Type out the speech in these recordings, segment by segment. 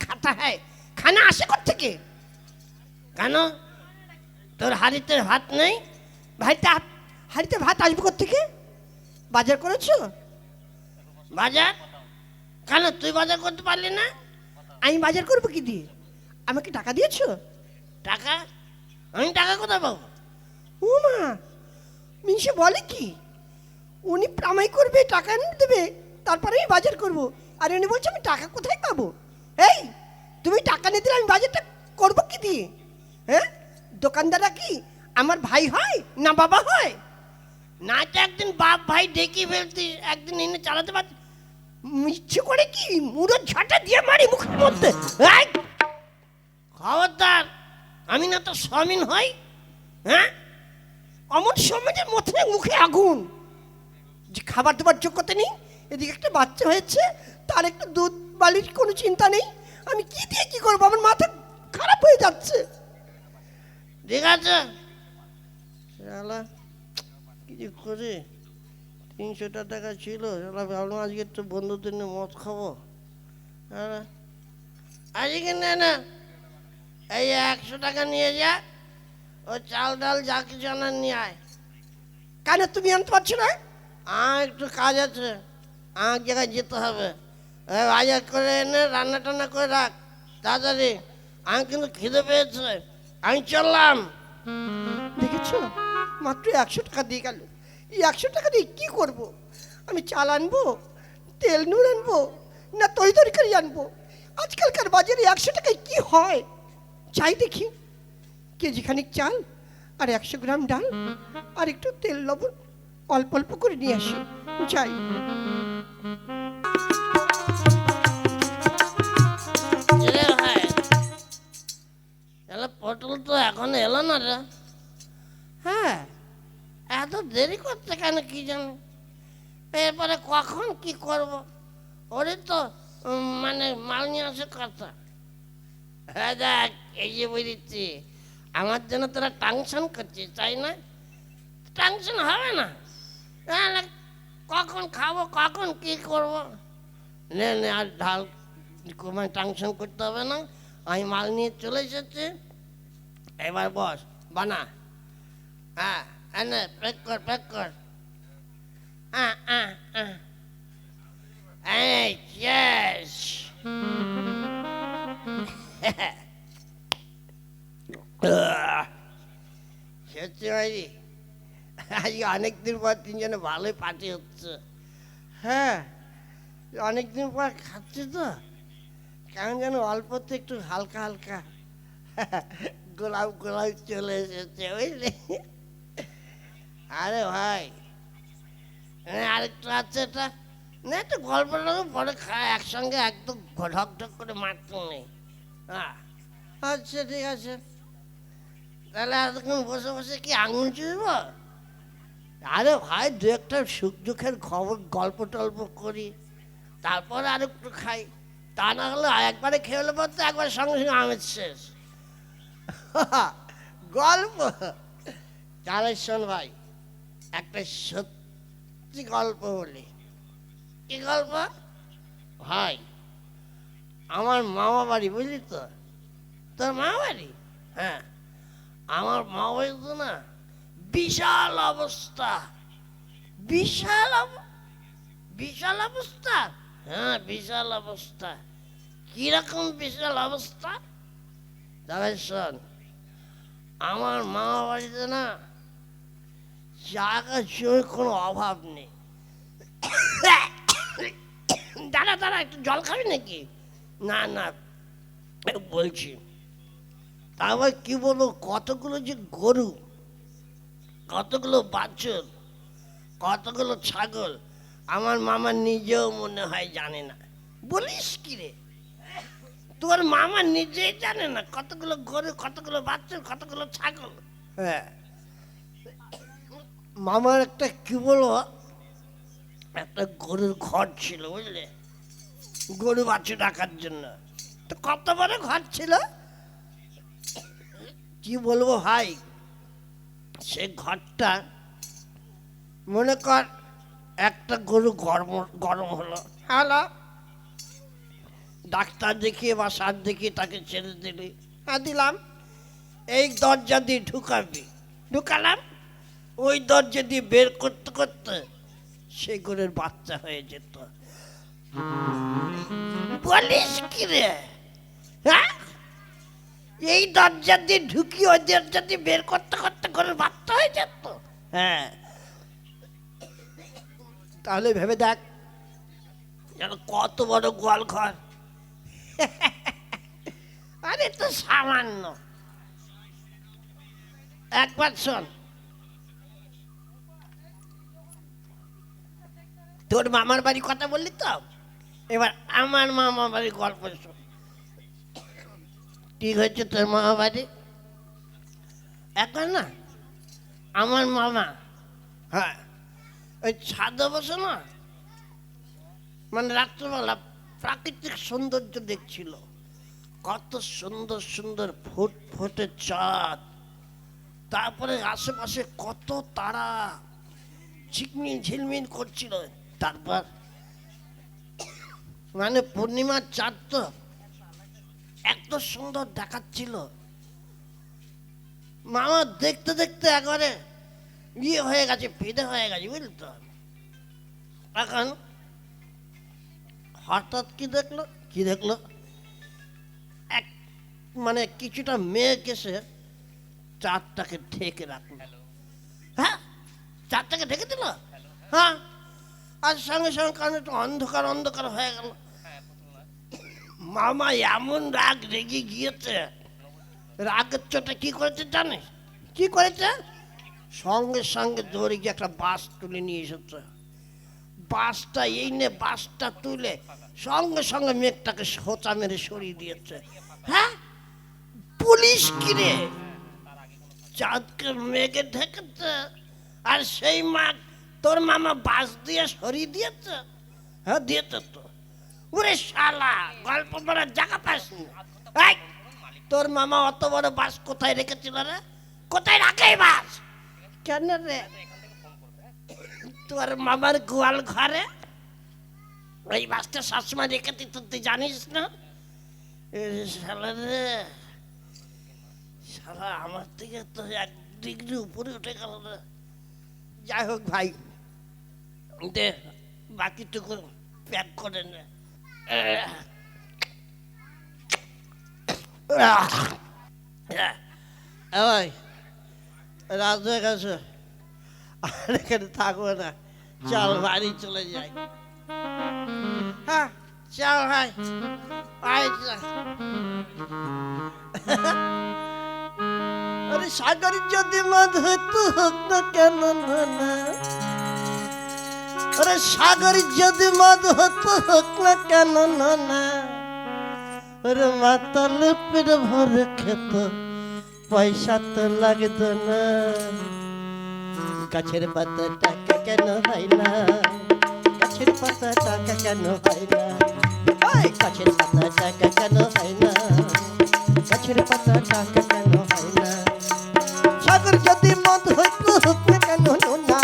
দেতা হয়। হয় খানা আসে থেকে কেন? তোর হাড়িতে ভাত নেই? ভাইটা হাড়িতে ভাত আসবে থেকে বাজার করেছ? বাজার? কেন তুই বাজার করতে পারলি না? আমি বাজার করব কি দিয়ে? আমাকে টাকা দিয়েছ? টাকা? আমি টাকা কোথায় পাবো? ও মা, মিনসে বলে কি? উনি প্রামাই করবে, টাকা এনে দেবে তারপরে আমি বাজার করব। আর উনি বলছে, আমি টাকা কোথায় পাবো? এই তুমি টাকা নিয়ে দিলে আমি বাজারটা করব কি দিয়ে? হ্যাঁ? দোকানদাররা কি আমার ভাই হয় না বাবা হয়? না তো একদিন বাপ ভাই ডেকে ফেলতি একদিন এনে চালাতে পারতি। ইচ্ছে করে কি মুড়োর ঝাঁটা দিয়ে মারি মুখের মধ্যে! খবরদার আমি না তো সমিন হই হ্যাঁ? অমন সমাজের মধ্যে মুখে আগুন। যে খাবার দাবার যোগ্যতা নেই এদিকে একটা বাচ্চা হয়েছে তার একটু দুধ বালির কোনো চিন্তা নেই? আমি কি দিয়ে কি করব? আমার মাথা খারাপ হয়ে যাচ্ছে। ঠিক আছে। শালা কি যে করে? তিনশোটা টাকা ছিল। ভাবলাম আজকে একটু বন্ধুদের নিয়ে মদ খাব। শালা, আজকে না না। এই একশো টাকা নিয়ে যা। ও চাল ডাল যা কিছু আনার নিয়ে আয়। কেন তুমি আনতে পারছ না? আমার একটু কাজ আছে। আমার জায়গায় যেতে হবে। বাজার করে এনে রান্না টান্না করে রাখ, তাড়াতাড়ি। আমি কিন্তু খিদে পেয়েছে। আমি চললাম। দেখেছ? মাত্র একশো টাকা দিয়ে গেল। এই একশো টাকা দিয়ে কী করব? আমি চাল আনব, তেল নুন আনব, না তরি তরকারি আনব? আজকালকার বাজারে একশো টাকায় কি হয়? চাই দেখি। কেজি খানিক চাল আর একশো গ্রাম ডাল আর একটু তেল লবণ অল্প অল্প করে নিয়ে আসি। যাই। পটল তো এখন এলো না রে। হ্যাঁ। এত দেরি করতে কেন কি জানি? এরপরে কখন কি করব? ওরে তো মানে মাল নিয়ে আসে কথা। হ্যাঁ দেখ এই যে বুঝেছি আমার জন্য তোরা টাংশন করছিস তাই না? টাংশন হবে না। তাহলে কখন খাব কখন কি করব? নে নে আর ঢাল টাংশন করতে হবে না। আমি মাল নিয়ে চলে এসেছি। এবার বস বানা। হ্যাঁ এনে প্যাক কর প্যাক কর। আহ, আহ, আহ। এই yes. সত্যি ভাই আজকে অনেকদিন পর তিনজনে ভালোই পার্টি হচ্ছে। হ্যাঁ অনেকদিন পর খাচ্ছি তো। কেমন যেন অল্পতে একটু হালকা হালকা। গোলাপ গোলাপ চলে এসেছে বুঝলি আরে ভাই আরেকটু আছে এটা। না, একটু গল্প টল্প পরে খায় একসঙ্গে একদম ঢক ঢক করে মারতে নেই। হ্যাঁ আচ্ছা ঠিক আছে। তাহলে এতক্ষণ বসে বসে কি আঙুল চুইব? আরে ভাই, দু একটা সুখ দুঃখের খবর, গল্প টল্প করি, তারপর আর একটু খাই। তা না হলে একবারে খেয়ে হলে পর তো, একবার সঙ্গে সঙ্গে আমের শেষ। গল্প। তাহলে শোন ভাই, একটা সত্যি গল্প বলি। কি গল্প? ভাই, আমার মামা বাড়ি, বুঝলি তো? তোর মামা বাড়ি? হ্যাঁ। আমার মামা বাড়ি তো না, বিশাল অবস্থা। বিশাল বিশাল অবস্থা? হ্যাঁ বিশাল অবস্থা। কীরকম বিশাল অবস্থা? তবে শোন আমার মামা বাড়িতে না জায়গা জমি কোনো অভাব নেই। দাঁড়া দাঁড়া, একটু জল খাবি নাকি? না না বলছি। তারপর কি বলব, কতগুলো যে গরু, কতগুলো বাছুর, কতগুলো ছাগল, আমার মামা নিজেও মনে হয় জানে না। বলিস কি রে? তোর মামা নিজেই জানে না কতগুলো গরু কতগুলো বাচ্চা কতগুলো ছাগল। হ্যাঁ। মামার একটা কি বলব? একটা গরুর ঘর ছিল বুঝলে? গরু বাচ্চা রাখার জন্য। তো কত বড় ঘর ছিল? কি বলব ভাই? সে ঘরটা মনে কর একটা গরু গরম গরম হলো। হ্যালো ডাক্তার দেখিয়ে বা সার দেখিয়ে তাকে ছেড়ে দিলি। হ্যাঁ দিলাম। এই দরজা দিয়ে ঢুকাবি ঢুকালাম। ওই দরজা দিয়ে বের করতে করতে সে গরুর বাচ্চা হয়ে যেত। বলিস কি রে? হ্যাঁ? এই দরজা দিয়ে ঢুকি ওই দরজা দিয়ে বের করতে করতে গরুর বাচ্চা হয়ে যেত। হ্যাঁ। তাহলে ভেবে দেখ, যেন কত বড় গোয়াল ঘর আরে তো সামান্য। একবার শোন। তোর মামার বাড়ি কথা বললি তো? এবার আমার মামার বাড়ি গল্প শোন। ঠিক হয়েছে তোর মামা বাড়ি? এখন না, আমার মামা হ্যাঁ ওই ছাদে বসে না? মানে রাত্রেবেলা প্রাকৃতিক সৌন্দর্য দেখছিল। কত সুন্দর সুন্দর ফুট ফুটে চাঁদ। তারপরে আশেপাশে কত তারা ঝিকমিন ঝিলমিন করছিল। তারপর মানে পূর্ণিমার চাঁদ তো এত সুন্দর দেখাচ্ছিল। মামা দেখতে দেখতে একবারে ইয়ে হয়ে গেছে ফিদে হয়ে গেছে, বুঝলি তো? এখন হঠাৎ কি দেখল? কি দেখল? এক মানে কিছুটা মেঘ এসে চারটাকে ঢেকে রাখল। হ্যাঁ? চারটাকে ঢেকে দিল? হ্যাঁ। আর সঙ্গে সঙ্গে কারণ একটু অন্ধকার অন্ধকার হয়ে গেল। মামা এমন রাগ রেগে গিয়েছে। রাগের চোটে কি করেছে জানিস? কি করেছে? সঙ্গে সঙ্গে দৌড়ে গিয়ে একটা বাস তুলে নিয়ে এসেছে। বাসটা, এই নে বাসটা তুলে সঙ্গে সঙ্গে মেঘটাকে সোচা মেরে সরিয়ে দিয়েছে। হ্যাঁ? পুলিশ কিরে? চাঁদকে মেঘে ঢেকেছে। আর সেই মাগ তোর মামা বাস দিয়ে সরিয়ে দিয়েছে। হ্যাঁ দিয়েছে তো। ওরে শালা, গল্প বলার জায়গা পাসনি তোর মামা অত বড় বাস কোথায় রেখেছিল রে? কোথায় রাখে বাস? কেন রে? তোর মামার গোয়াল ঘরে? ওই বাসটা সবসময় রেখে দিত, তুই জানিস না? এ, শালা রে। শালা, আমার থেকে তো এক ডিগ্রি উপরে উঠে গেল রে। যাই হোক ভাই, দে, বাকিটুকু প্যাক করে নে। ওই রাত হয়ে গেছে। আর এখানে থাকব না। চল বাড়ি চলে যাই। হ্যাঁ চল ভাই। আরে সাগর যদি হোক না কেন না আরে সাগর যদি মদ হতো হোক না কেন না ওরে মাতাল পেট ভরে খেত পয়সা তো লাগতো না। গাছের পাতা টাকা কেন হয় না? গাছের পাতা টাকা কেন হয় না? গাছের পাতা টাকা কেন হয় না? গাছের পাতা টাকা কেন হয় না? সাগর যদি মদ হইতো হোক না কেন না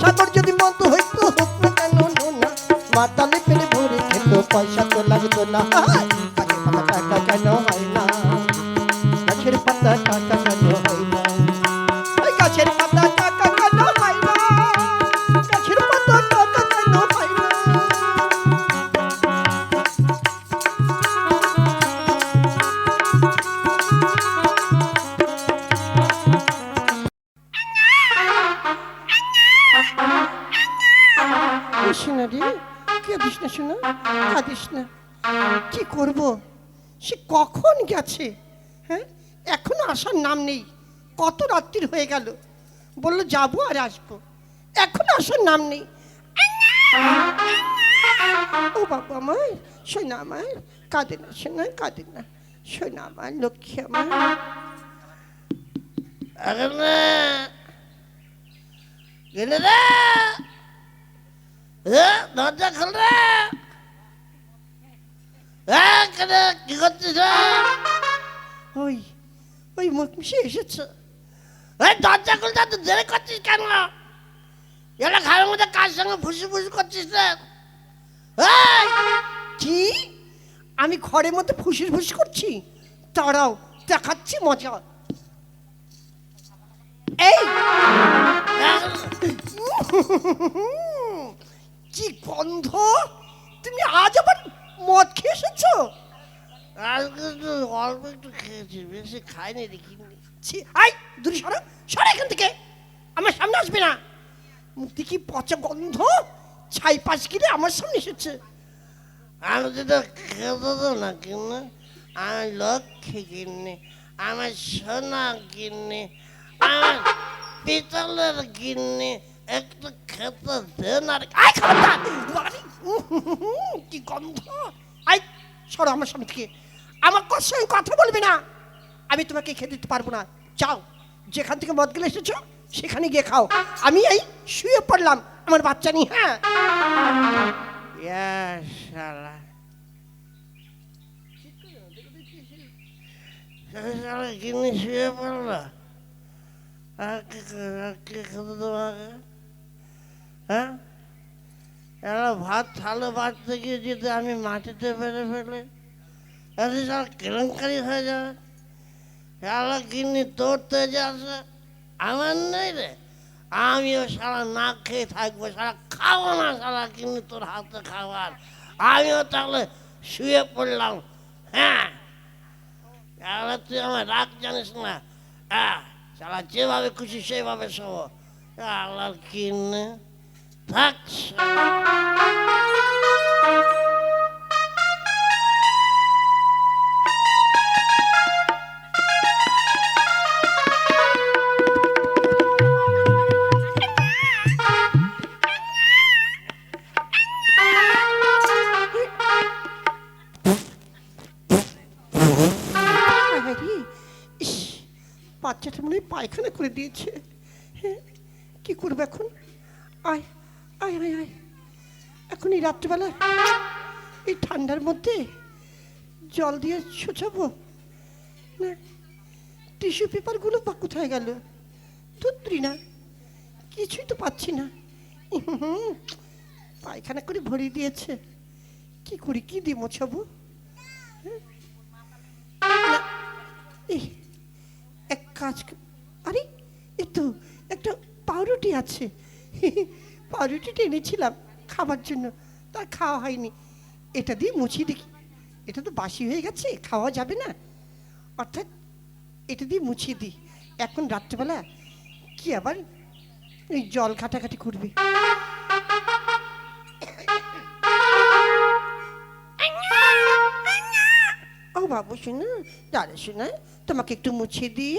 সাগর যদি মদ হইতো হোক না কেন না মাতালে পেলে ভরে খেত, পয়সা তো লাগতো না। রাত্রির হয়ে গেল। বলল যাব আর আসব। এখনও আসার নাম নেই। ও বাবা আমার শোনা আমার কাঁদে না শোনা কাঁদে না। শোনা আমার লক্ষ্মী আমার। গেলে রে। এ, দরজা খোল রে। কি করছিস রে? ওই ওই মুখমিশে এসেছে। এই দরজা খুলতে তুই দেরি করছিস কেন? এটা ঘরের মধ্যে কার সঙ্গে ফুসি ফুসি করছিস কি? আমি ঘরের মধ্যে ফুসিস ফুসি করছি? তারাও দেখাচ্ছি মজা। এই! কি গন্ধ? তুমি আজ আবার মদ খেয়ে এসেছ? আজকে তো অল্প একটু খেয়েছি বেশি খাইনি দেখিনি। ছি আই দূরে সরো সরো এখান থেকে। আমার সামনে আসবে না। মুক্তি কি পচা গন্ধ? ছাই পাশ গিরে আমার সামনে এসেছে। আমি তো খেতে তো না কিনে আমার লক্ষ্মী কিনে আমার সোনা কিনে আমার পিতলের কিনে একটু খেতে দেন আর আই বাড়ি কি গন্ধ? আই সরো আমার সামনে থেকে। আমার সঙ্গে কথা বলবে না। আমি তোমাকে খেতে দিতে পারব না। যাও, যেখান থেকে মদ গেলে এসেছ, সেখানে গিয়ে খাও। আমি এই শুয়ে পড়লাম, আমার বাচ্চা নিয়ে হ্যাঁ? শুয়ে পড়ল? তোমাকে? হ্যাঁ? ভাত থালে ভাত থেকে যদি আমি মাটিতে ফেলে ফেলে? সব কেলেঙ্কারি হয়ে যাবে। শালা কিনে তোর তেজে আসে আমার নেই রে। আমিও সারা না খেয়ে থাকব সারা খাব না সারা কিনে তোর হাতে খাবার। আমিও তাহলে শুয়ে পড়লাম হ্যাঁ? তাহলে তুই আমার রাগ জানিস না। হ্যাঁ সারা যেভাবে খুশি সেভাবে শোবো। আল্লাহ কিনে থাক। করে দিয়েছে। হ্যাঁ কি করব এখন? আয় আয় আয় আয়। এখন এই রাত্রিবেলা এই ঠান্ডার মধ্যে জল দিয়ে ছোছাবো না টিস্যু পেপারগুলো বা কোথায় গেল? ধুত্রি না কিছুই তো পাচ্ছি না। পায়খানা করে ভরিয়ে দিয়েছে। কি করি কি দিয়ে মোছাবো? এই, এক কাজ আরে, এ তো একটা পাউরুটি আছে। পাউরুটিটা এনেছিলাম খাবার জন্য তা খাওয়া হয়নি। এটা দিয়ে মুছিয়ে দেখি। এটা তো বাসি হয়ে গেছে, খাওয়া যাবে না। অর্থাৎ এটা দিয়ে মুছিয়ে দিই। এখন রাত্রেবেলা কি আবার এই জল ঘাটাঘাটি করবে? ও বাবু শোনো, দাদা শোনো, তোমাকে একটু মুছিয়ে দিই।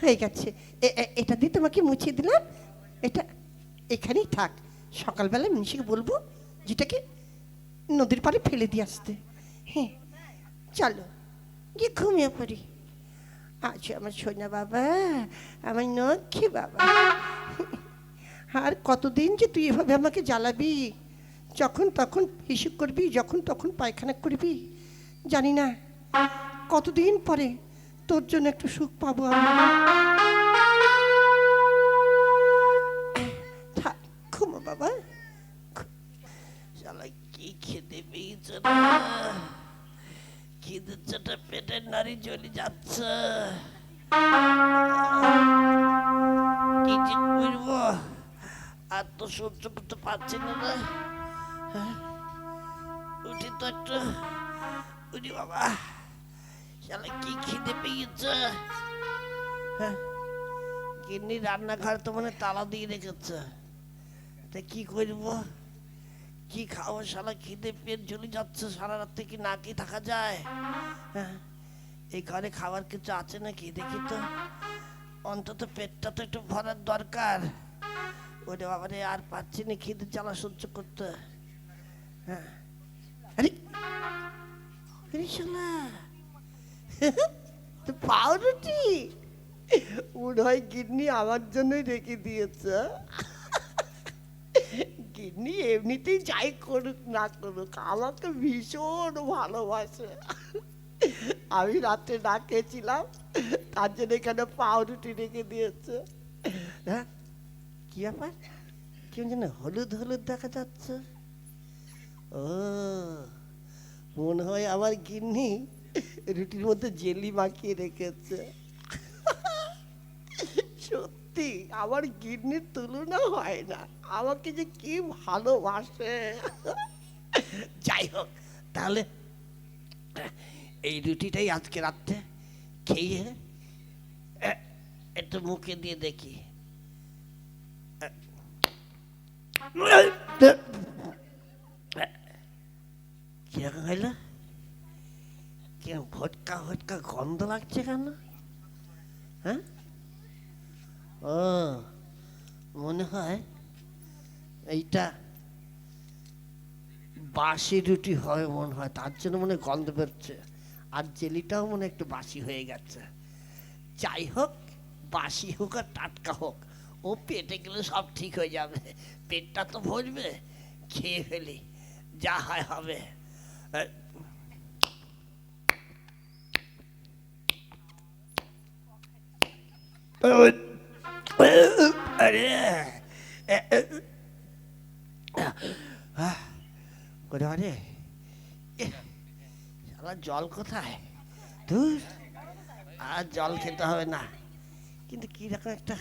হয়ে গেছে। এটা দিয়ে তোমাকে মুছিয়ে দিলাম। এটা এখানেই থাক। সকালবেলা মিনিষকে বলব যেটাকে নদীর পাড়ে ফেলে দিয়ে আসতে। হ্যাঁ চলো, গিয়ে ঘুমিয়ে পড়ি। আচ্ছা আমার সোনা বাবা, আমার নক্ষী বাবা। আর কতদিন যে তুই এভাবে আমাকে জ্বালাবি? যখন তখন হিসেব করবি, যখন তখন পায়খানা করবি, জানি না। কতদিন পরে তোর জন্য একটু সুখ পাবো আমি? ঘুমো বাবা। শালা খেতে পেটের যাচ্ছে। করব? আর তো করতে পারছি না? উঠি তো একটু উঠি বাবা শালা কি খিদে পেয়েছে? হ্যাঁ গিন্নি রান্নাঘর তো মানে তালা দিয়ে রেখেছে। তা কি করব? কি খাব শালা? খিদে পেট জ্বলে যাচ্ছে সারা রাত কি না কি থাকা যায়। হ্যাঁ, এই ঘরে খাবার কিছু আছে নাকি? দেখি তো। অন্তত পেটটা তো একটু ভরার দরকার। ওরে বাবারে আর পাচ্ছি না খিদে জ্বালা সহ্য করতে। হ্যাঁ। আরে শালা তো পাউরুটি। মনে হয় গিন্নি আমার জন্যই রেখে দিয়েছে। গিন্নি এমনিতেই যাই করুক না করুক আমাকে ভীষণ ভালোবাসে। আমি রাত্রে না খেয়েছিলাম, তার জন্য এখানে পাউরুটি রেখে দিয়েছে। হ্যাঁ কি ব্যাপার? কেউ যেন হলুদ হলুদ দেখা যাচ্ছে। ও মনে হয় আমার গিন্নি রুটির মধ্যে জেলি মাখিয়ে রেখেছে। সত্যি, আমার গিন্নির তুলনা হয় না। আমাকে যে কি ভালোবাসে। যাই হোক, তাহলে এই রুটিটাই আজকে রাত্রে খেয়ে একটু মুখে দিয়ে দেখি। কীরকম হইল কীরকম ভটকা ভটকা গন্ধ লাগছে কেন? হ্যাঁ? ও, মনে হয় এইটা বাসি রুটি হবে মনে হয়, তার জন্য মনে হয় গন্ধ বেরোচ্ছে। আর জেলিটাও মনে একটু বাসি হয়ে গেছে। যাই হোক, বাসি হোক আর টাটকা হোক, ও পেটে গেলে সব ঠিক হয়ে যাবে। পেটটা তো ভরবে, খেয়ে ফেলি, যা হয় হবে। আরে সারা জল কোথায়? ধুর আর জল খেতে হবে না। কিন্তু কীরকম একটা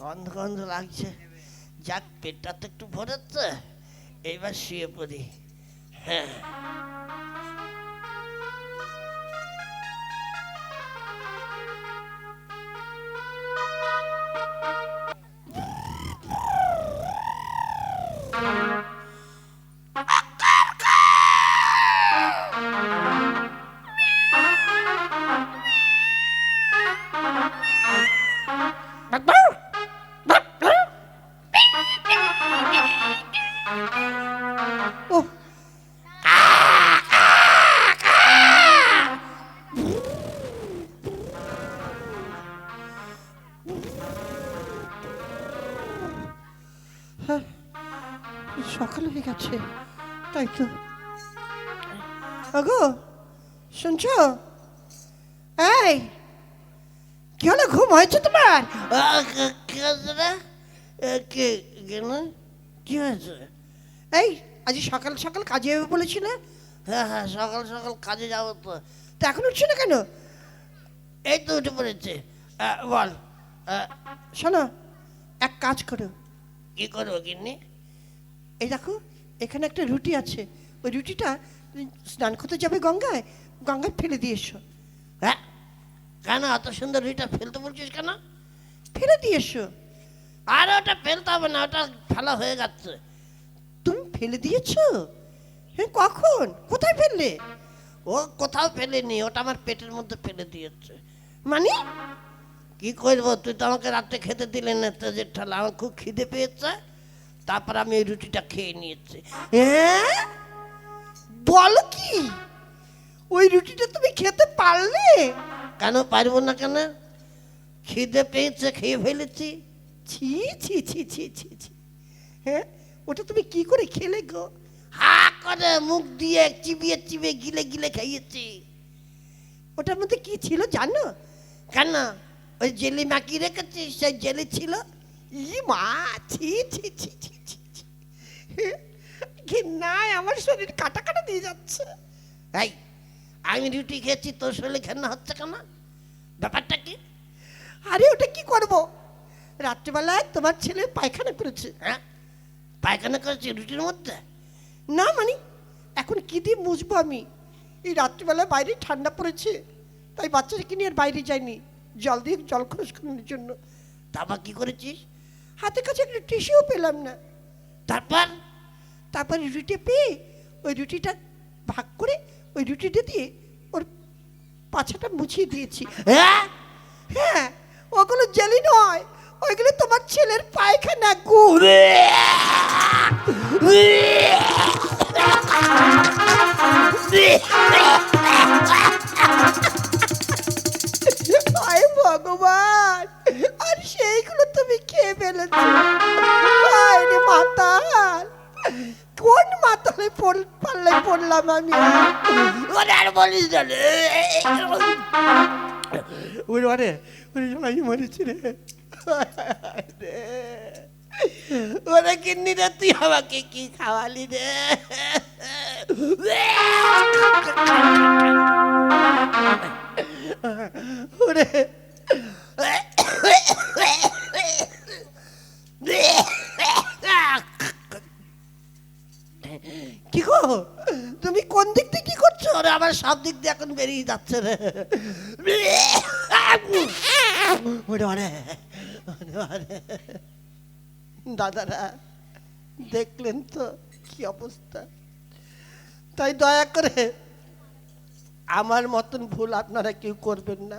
গন্ধ গন্ধ লাগছে। যাক পেটটা তো একটু ভরেছে। এইবার শুয়ে পড়ি। হ্যাঁ। সকাল হয়ে গেছে। তাই তো। আগো শুনছ? এই কি হলো? ঘুম হয়েছে তোমার? কে- কে রে? কে কেন কি হয়েছে? এই আজ সকাল সকাল কাজে যাবে বলেছিলে? হ্যাঁ হ্যাঁ সকাল সকাল কাজে যাব তো। তো এখন উঠছে না কেন? এই তো উঠে পড়েছে। বল। শোনো এক কাজ করো। কি করব কিন্নি এই দেখো, এখানে একটা রুটি আছে। ওই রুটিটা স্নান করতে যাবে গঙ্গায় গঙ্গায় ফেলে দিয়ে এসো। হ্যাঁ? কেন এত সুন্দর রুটিটা ফেলতে বলছিস কেন? ফেলে দিয়ে এসো। আর ওটা ফেলতে হবে না, ওটা ফেলা হয়ে যাচ্ছে। তুমি ফেলে দিয়েছ? হ্যাঁ কখন? কোথায় ফেললে? ও কোথাও ফেলেনি, ওটা আমার পেটের মধ্যে ফেলে দিয়েছে। মানে? কি করব? তুই তো আমাকে রাত্রে খেতে দিলে না তেজের ঠালা, আমার খুব খিদে পেয়েছে। তারপর আমি ওই রুটিটা খেয়ে নিয়েছি। হ্যাঁ বলো কি? ওই রুটিটা তুমি খেতে পারলে? কেন পারব না কেন? খিদে পেয়েছে, খেয়ে ফেলেছি। ছি ছি ছি ছি ছি ছি। হ্যাঁ ওটা তুমি কি করে খেলে গো? হা করে মুখ দিয়ে চিবিয়ে চিবিয়ে গিলে গিলে খাইয়েছি। ওটার মধ্যে কি ছিল জানো? কেন? ওই জেলি মাকি রেখেছি, সেই জেলি ছিল ই মা ছি ছি ছি ছি ছি ঘৃণায় আমার শরীর কাটা কাটা দিয়ে যাচ্ছে এই আমি রুটি খেয়েছি তোর শরীরে ঘেন্না হচ্ছে কেন? ব্যাপারটা কি? আরে ওটা কি করব? রাত্রিবেলায় তোমার ছেলে পায়খানা করেছে। হ্যাঁ? পায়খানা করেছে রুটির মধ্যে? না মানে এখন কি দিয়ে মুছবো আমি? এই রাত্রিবেলায় বাইরে ঠান্ডা পড়েছে তাই বাচ্চাকে নিয়ে আর বাইরে যাইনি। জল দিয়ে জল খরচ করানোর জন্য। তারপর কি করেছিস? হাতের কাছে একটা টিসিও পেলাম না। তারপর? তারপর রুটি পেয়ে ওই রুটিটা ভাগ করে ওই রুটিটা দিয়ে ওর পাছাটা মুছিয়ে দিয়েছি। হ্যাঁ? হ্যাঁ ওগুলো জেলি নয় ওইগুলো তোমার ছেলের পায়খানা ঘুরে ভগবান। এইগুলো তুমি খেয়ে ফেলেছ। আরে মাতাল। কোন মাতালে পাল্লাই পড়লাম আমি? ওরে আর বলিস আমি মরেছি রে। আমাকে কি খাওয়ালি রে? ওরে কি গো? তুমি কোন দিক থেকে কি করছ? ওরে আমার সব দিক দিয়ে এখন বেরিয়ে যাচ্ছে রে। ওরে দাদারা, দেখলেন তো কি অবস্থা? তাই দয়া করে আমার মতন ভুল আপনারা কেউ করবেন না।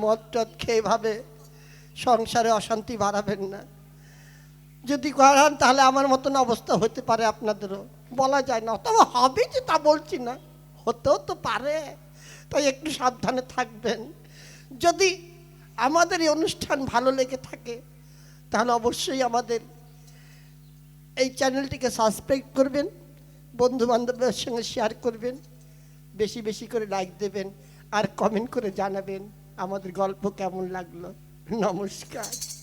মদ টদ খেয়ে ভাবে সংসারে অশান্তি বাড়াবেন না। যদি করান, তাহলে আমার মতন অবস্থা হতে পারে আপনাদেরও। বলা যায় না। অথবা হবে যে তা বলছি না। হতেও তো পারে। তাই একটু সাবধানে থাকবেন। যদি আমাদের এই অনুষ্ঠান ভালো লেগে থাকে, তাহলে অবশ্যই আমাদের এই চ্যানেলটিকে সাবস্ক্রাইব করবেন বন্ধু বান্ধবের সঙ্গে শেয়ার করবেন, বেশি বেশি করে লাইক দেবেন, আর কমেন্ট করে জানাবেন, আমাদের গল্প কেমন লাগল। নমস্কার।